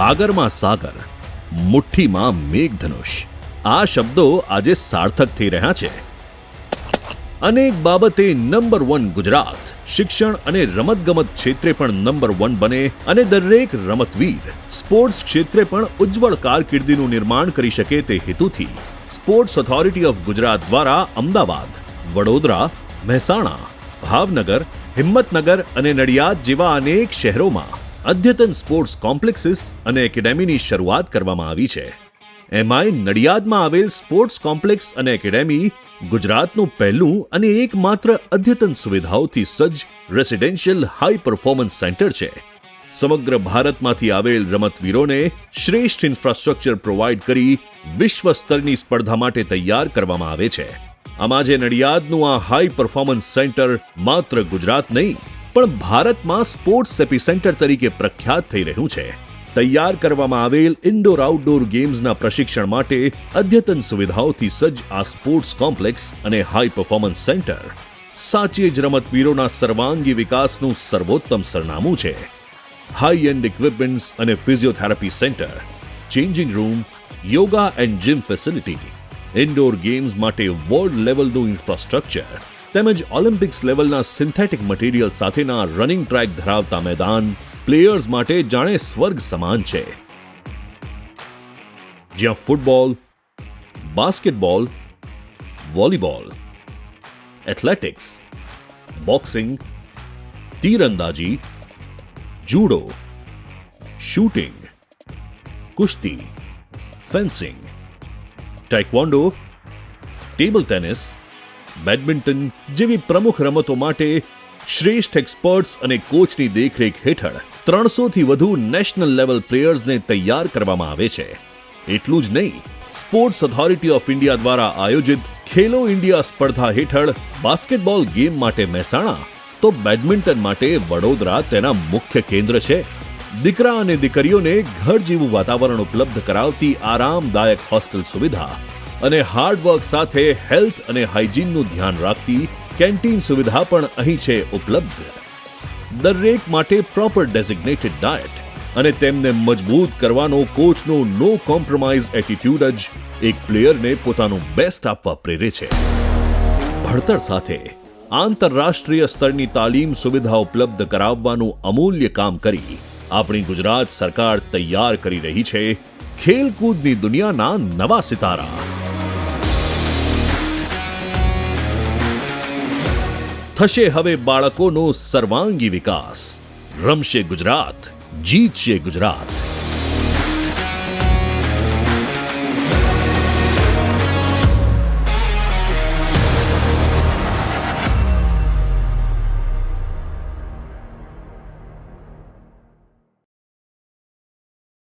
ગાગરમાં સાગર, મુઠ્ઠીમાં મેઘધનુષ. આ શબ્દો આજે સાર્થક થઈ રહ્યા છે. અનેક બાબતે નંબર વન ગુજરાત, શિક્ષણ અને રમતગમત ક્ષેત્રે પણ નંબર વન બને અને દરેક રમતવીર સ્પોર્ટ્સ ક્ષેત્રે પણ ઉજ્જવળ કારકિર્દીનું નિર્માણ કરી શકે તે હેતુથી સ્પોર્ટ્સ ઓથોરિટી ઓફ ગુજરાત દ્વારા અમદાવાદ, વડોદરા, મહેસાણા, ભાવનગર, હિંમતનગર અને નડિયાદ જેવા અનેક શહેરોમાં અદ્યતન સ્પોર્ટ્સ કોમ્પ્લેક્સિસ અને એકેડેમીની શરૂઆત કરવામાં આવી છે. એમાંય નડિયાદમાં આવેલ સ્પોર્ટ્સ કોમ્પ્લેક્સ અને એકેડેમી ગુજરાતનું પહેલું અને એકમાત્ર અદ્યતન સુવિધાઓથી સજ્જ રેસિડેન્શિયલ હાઈ પરફોર્મન્સ સેન્ટર છે. સમગ્ર ભારતમાંથી આવેલ રમતવીરોને શ્રેષ્ઠ ઇન્ફ્રાસ્ટ્રક્ચર પ્રોવાઈડ કરી વિશ્વ સ્તરની સ્પર્ધા માટે તૈયાર કરવામાં આવે છે. આમાં જે નડિયાદનું આ હાઈ પરફોર્મન્સ સેન્ટર માત્ર ગુજરાત નહીં પણ ભારતમાં સ્પોર્ટ્સ એપિસેન્ટર તરીકે પ્રખ્યાત થઈ રહ્યું છે. તૈયાર કરવામાં આવેલ ઇન્ડોર આઉટડોર ગેમ્સના પ્રશિક્ષણ માટે અદ્યતન સુવિધાઓથી સજ્જ આ સ્પોર્ટ્સ કોમ્પ્લેક્સ અને હાઈ પરફોર્મન્સ સેન્ટર સાચે જ રમતવીરોના સર્વાંગી વિકાસનું સર્વોત્તમ સરનામું છે. હાઈ એન્ડ ઇક્વિપમેન્ટ્સ અને physiotherapy centre changing room yoga and gym facility indoor games માટે વર્લ્ડ લેવલનું ઇન્ફ્રાસ્ટ્રક્ચર તેમજ ઓલિમ્પિક્સ લેવલના સિન્થેટિક મટીરિયલ સાથેના રનિંગ ટ્રેક ધરાવતા મેદાન પ્લેયર્સ માટે જાણે સ્વર્ગ સમાન છે જ્યાં football basketball volleyball athletics boxing તીરંદાજી judo shooting કુસ્તી fencing taekwondo table tennis badminton જેવી પ્રમુખ રમતો માટે શ્રેષ્ઠ એક્સપર્ટ્સ અને કોચની દેખરેખ હેઠળ ત્રણસોથી વધુ નેશનલ લેવલ પ્લેયર્સને તૈયાર કરવામાં આવે છે. એટલું જ નહીં સ્પોર્ટ્સ ઓથોરિટી ઓફ ઇન્ડિયા દ્વારા આયોજિત ખેલો ઇન્ડિયા સ્પર્ધા હેઠળ બાસ્કેટબોલ ગેમ માટે મહેસાણા, તો બેડમિન્ટન માટે વડોદરા તેના મુખ્ય કેન્દ્ર છે. દીકરા અને દીકરીઓને ઘર જેવું વાતાવરણ ઉપલબ્ધ કરાવતી આરામદાયક હોસ્ટેલ સુવિધા અને હાર્ડવર્ક સાથે હેલ્થ અને હાઇજીનનું ધ્યાન રાખતી કેન્ટીન સુવિધા પણ અહીં છે ઉપલબ્ધ. દરેક માટે પ્રોપર ડેઝિગ્નેટેડ ડાયટ અને તેમને મજબૂત કરવાનો કોચનો નો કોમ્પ્રોમાઇઝ એટીટ્યુડ જ એક પ્લેયરને પોતાનું બેસ્ટ આપવા પ્રેરે છે. ભણતર સાથે આંતરરાષ્ટ્રીય સ્તરની તાલીમ સુવિધા ઉપલબ્ધ કરાવવાનું અમૂલ્ય કામ કરી આપણી ગુજરાત સરકાર તૈયાર કરી રહી છે. ખેલકૂદની દુનિયાના નવા સિતારા. થશે હવે બાળકોનો સર્વાંગી વિકાસ. રમશે ગુજરાત જીતશે ગુજરાત.